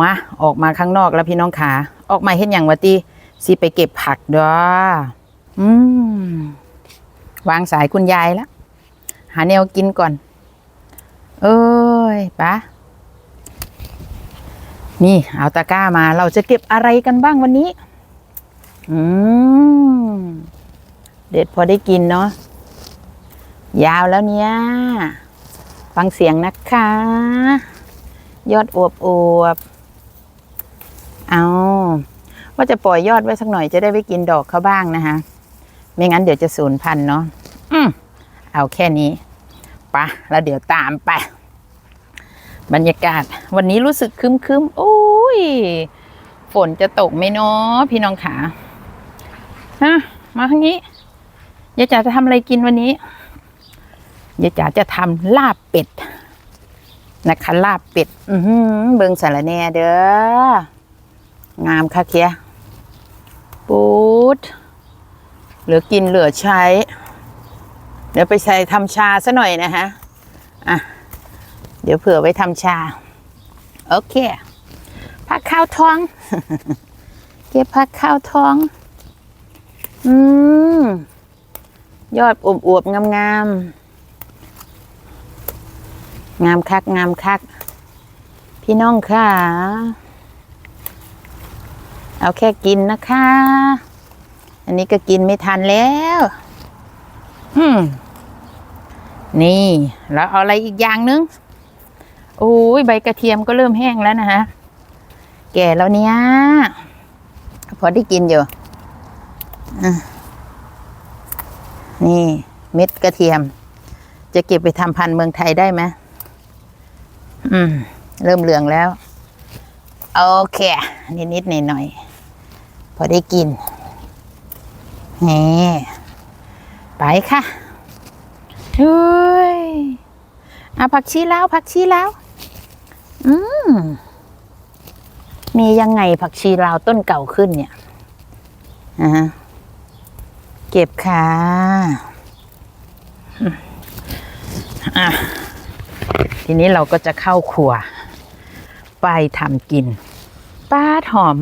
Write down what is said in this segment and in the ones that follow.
มาออกมาข้างนอกแล้วพี่น้องขาออกมาเห็นอย่างวะตีสิไปเก็บผักด้ออืมวางสายคุณยายแล้วหาแนวกินก่อน เอ้ยปะนี่เอาตะกร้ามาเราจะเก็บอะไรกันบ้างวันนี้ อืมเด็ดพอได้กินเนาะยาวแล้วเนี่ย ฟังเสียงนะคะ ยอดอวบอวบเอาว่าจะปล่อยยอดไว้สักหน่อยจะได้ไปกินดอกเขาบ้างนะคะไม่งั้นเดี๋ยวจะสูญพันธุ์เนาะอืมเอาแค่นี้ปะแล้วเดี๋ยวตามไป บรรยากาศ วันนี้รู้สึกครึมโอ้ย ฝนจะตกไหมเนาะพี่น้องขาฮะมาทางนี้ยายจ๋าจะทำอะไรกินวันนี้ยายจ๋าจะทำลาบเป็ด นะคะลาบเป็ด อืเบิงสารแน่เด้องามค่ะเคียปูดเหลือกินเหลือใช้ เดี๋ยวไปใส่ทำชาซะหน่อยนะฮะอะเดี๋ยวเผื่อไว้ทำชา โอเคผักข้าวท้อง เก็บผักข้าวท้อง อืม ยอดอวบๆงามๆ งามคักงามคัก พี่น้องค่ะ เอาแค่กินนะคะ อันนี้ก็กินไม่ทันแล้วอืมนี่ แล้วเอาอะไรอีกอย่างนึงโอ้ยใบกระเทียมก็เริ่มแห้งแล้วนะฮะ แก่แล้วเนี้ยพอได้กินอยู่นี่เม็ดกระเทียม จะเก็บไปทำพันธุ์เมืองไทยได้ไหม อืม เริ่มเหลืองแล้ว โอเค นิดนิดหน่อยหน่อยๆพอได้กิน นี่ไปค่ะเฮ้ยเอาผักชีแล้วผักชีแล้ว อืม มียังไงผักชีลาวต้นเก่าขึ้นเนี่ยอ่าฮะเก็บค่ะอืมอะ ทีนี้เราก็จะเข้าครัว ไปทำกินป้าหอม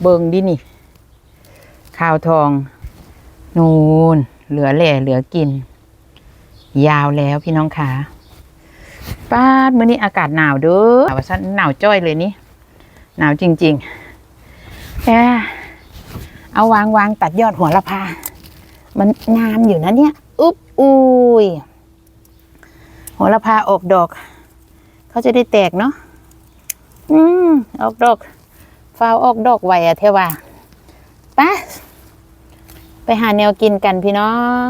เบิงดินี่ ข้าวทอง นูน เหลือแหล่เหลือกิน ยาวแล้วพี่น้องขาป้าดมื้อนี้อากาศหนาวเด้อว่าซั่นหนาวจ้อยเลยนี่ หนาวจริงๆแอะเอาวางวางตัดยอดหัวละพา มันงามอยู่นะเนี่ย อุ๊บอุ้ย โหระพาออกดอก เขาจะได้แตกเนาะอืมออกดอกฟาวออกดอกไวอะเทว่าไปะไปหาแนวกินกันพี่น้อง